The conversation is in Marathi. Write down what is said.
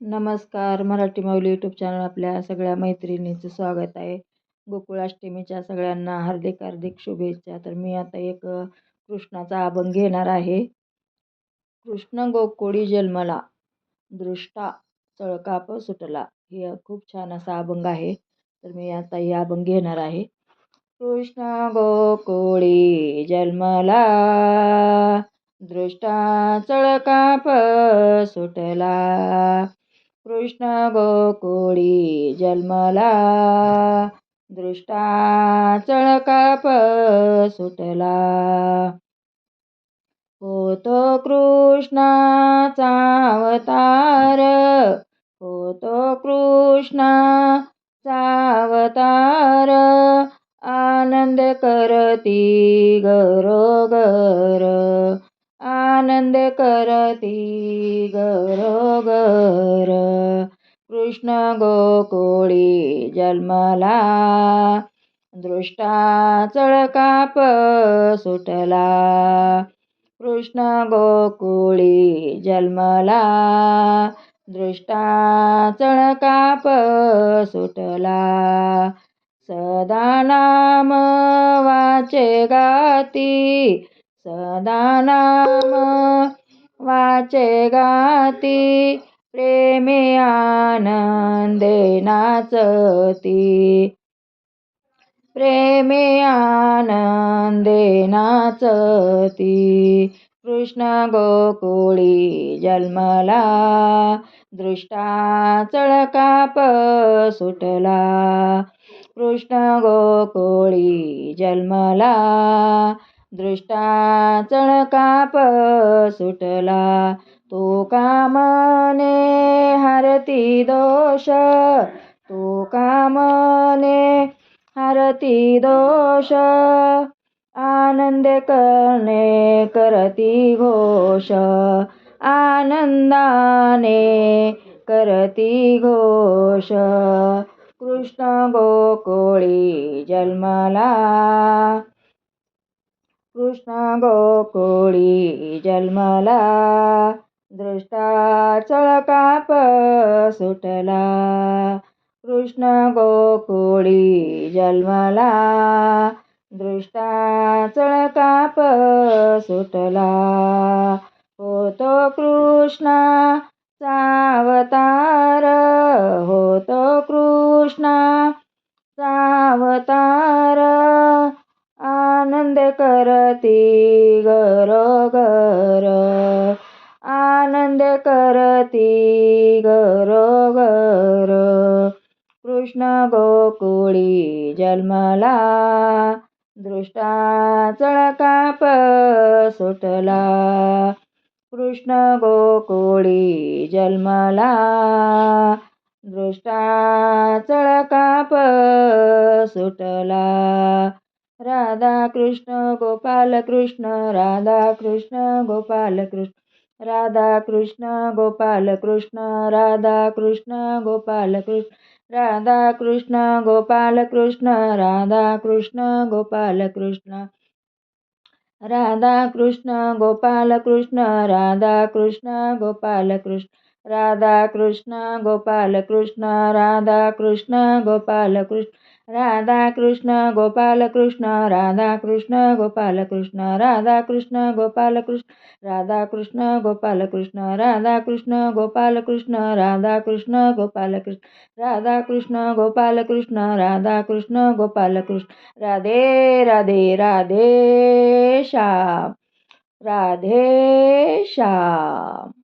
नमस्कार मराठी माऊली यूट्यूब चॅनल आपल्या सगळ्या मैत्रिणीचं स्वागत आहे. गोकुळाष्टमीच्या सगळ्यांना हार्दिक हार्दिक शुभेच्छा. तर मी आता एक कृष्णाचा अभंग घेणार आहे. कृष्ण गोकुळी जन्मला. दृष्टा चळकाप सुटला. हे खूप छान असा अभंग आहे. तर मी आता हे अभंग घेणार आहे. कृष्ण गोकुळी जन्मला. दृष्टा चळकाप सुटला. कृष्ण गोकुळी जन्मला. दृष्टा चळकाप सुटला. होतो कृष्णाचा अवतार. होतो कृष्णाचा अवतार. आनंद करती गरोगर. आनंद करती गरोगर कृष्ण गोकुळी जन्मला. दृष्टा चळकाप सुटला. कृष्ण गोकुळी जन्मला. दृष्टा चळकाप सुटला. सदा नाम वाचे गाती. सदा नाम वाचे गाती प्रेमे आनंदे नाचती. प्रेमे आनंदे नाचती कृष्ण गोकुळी जन्मला. दृष्टा चळकाप सुटला कृष्ण गोकुळी जन्मला. दृष्टा चणकाप सुटला. तो कामने हरती दोष. तो कामने हरती दोष. आनंद करणे करती घोष. आनंदाने करती घोष. कृष्ण गोकुळी जन्मला. कृष्ण गोकुळी जन्मला. दृष्टा चळकाप सुटला. कृष्ण गोकुळी जन्मला. दृष्टा चळकाप सुटला. होतो कृष्णा सावतार. होतो कृष्णा सावता करती गरोगर आनंद करती गरोगर कृष्ण गोकुळी जन्मला दृष्टा चळकाप सुटला. कृष्ण गोकुळी जन्मला दृष्टा चळकाप सुटला. राधा कृष्ण गोपाल कृष्ण राधा कृष्ण गोपाल कृष्ण राधा कृष्ण गोपाल कृष्ण राधा कृष्ण गोपाल कृष्ण राधा कृष्ण गोपाल कृष्ण राधा कृष्ण गोपाल कृष्ण राधा कृष्ण गोपाल कृष्ण राधा कृष्ण गोपाल कृष्ण राधा कृष्ण गोपाल कृष्ण राधा कृष्ण गोपाल राधाकृष्ण राधा कृष्ण गोपाल कृष्ण गोपालकृष्ण राधाकृष्ण गोपाल कृष्ण गोपालकृष्ण राधाकृष्ण गोपाल कृष्ण गोपालकृष्ण राधाकृष्ण गोपाल कृष्ण गोपाल कृष्ण राधा कृष्ण गोपाल कृष्ण गोपाल कृष्ण गोपाल कृष्ण राधे राधे राधे श्याम राधे श्याम।